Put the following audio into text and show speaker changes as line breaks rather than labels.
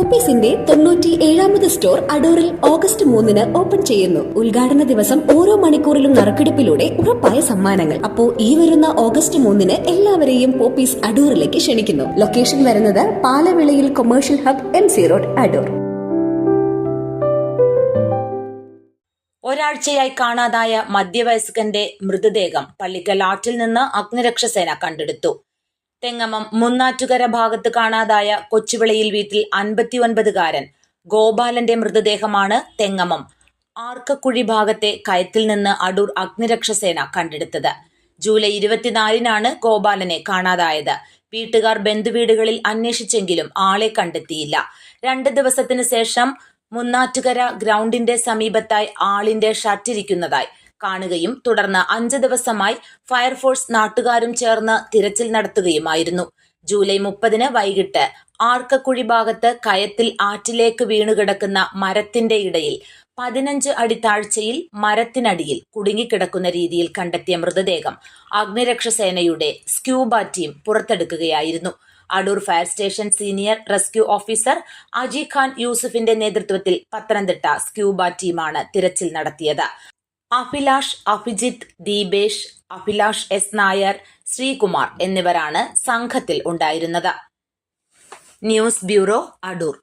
പോപ്പീസിന്റെ തൊണ്ണൂറ്റി ഏഴാമത് സ്റ്റോർ അടൂറിൽ ഓഗസ്റ്റ് മൂന്നിന് ഓപ്പൺ ചെയ്യുന്നു. ഉദ്ഘാടന ദിവസം ഓരോ മണിക്കൂറിലും നറുക്കെടുപ്പിലൂടെ ഉറപ്പായ സമ്മാനങ്ങൾ. അപ്പോ ഈ വരുന്ന ഓഗസ്റ്റ് മൂന്നിന് എല്ലാവരെയും പോപ്പീസ് അടൂറിലേക്ക് ക്ഷണിക്കുന്നു. ലൊക്കേഷൻ വരുന്നത് പാലവിളയിൽ commercial hub M C road Adoor.
ഒരാഴ്ചയായി കാണാതായ മധ്യവയസ്കന്റെ മൃതദേഹം പള്ളിക്കൽ ആറ്റിൽ നിന്ന് അഗ്നിരക്ഷാസേന കണ്ടെടുത്തു. തെങ്ങമം മുന്നാറ്റുകര ഭാഗത്ത് കാണാതായ കൊച്ചുവിളയിൽ വീട്ടിൽ അൻപത്തിയൊൻപതുകാരൻ ഗോപാലന്റെ മൃതദേഹമാണ് തെങ്ങമം. ആർക്കക്കുഴി ഭാഗത്തെ കയത്തിൽ നിന്ന് അടൂർ അഗ്നിരക്ഷസേന കണ്ടെടുത്തത്. ജൂലൈ ഇരുപത്തിനാലിനാണ് ഗോപാലനെ കാണാതായത്. വീട്ടുകാർ ബന്ധുവീടുകളിൽ അന്വേഷിച്ചെങ്കിലും ആളെ കണ്ടെത്തിയില്ല. രണ്ട് ദിവസത്തിനു ശേഷം മുന്നാറ്റുകര ഗ്രൗണ്ടിന്റെ സമീപത്തായി ആളിന്റെ ഷട്ടിരിക്കുന്നതായി കാണുകയും തുടർന്ന് അഞ്ച് ദിവസമായി ഫയർഫോഴ്സ് നാട്ടുകാരും ചേർന്ന് തിരച്ചിൽ നടത്തുകയുമായിരുന്നു. ജൂലൈ മുപ്പതിന് വൈകിട്ട് ആർക്കക്കുഴി ഭാഗത്ത് കയത്തിൽ ആറ്റിലേക്ക് വീണുകിടക്കുന്ന മരത്തിന്റെ ഇടയിൽ പതിനഞ്ച് അടി താഴ്ചയിൽ മരത്തിനടിയിൽ കുടുങ്ങിക്കിടക്കുന്ന രീതിയിൽ കണ്ടെത്തിയ മൃതദേഹം അഗ്നിരക്ഷാസേനയുടെ scuba team പുറത്തെടുക്കുകയായിരുന്നു. Adoor fire station senior rescue officer Aji Khan യൂസുഫിന്റെ നേതൃത്വത്തിൽ പത്തനംതിട്ട സ്ക്യൂബ ടീമാണ് തിരച്ചിൽ നടത്തിയത്. അഭിലാഷ് അഭിജിത്ത് ദീപേഷ് അഭിലാഷ് എസ് നായർ ശ്രീകുമാർ എന്നിവരാണ് സംഘത്തിൽ ഉണ്ടായിരുന്നത്. News bureau Adoor.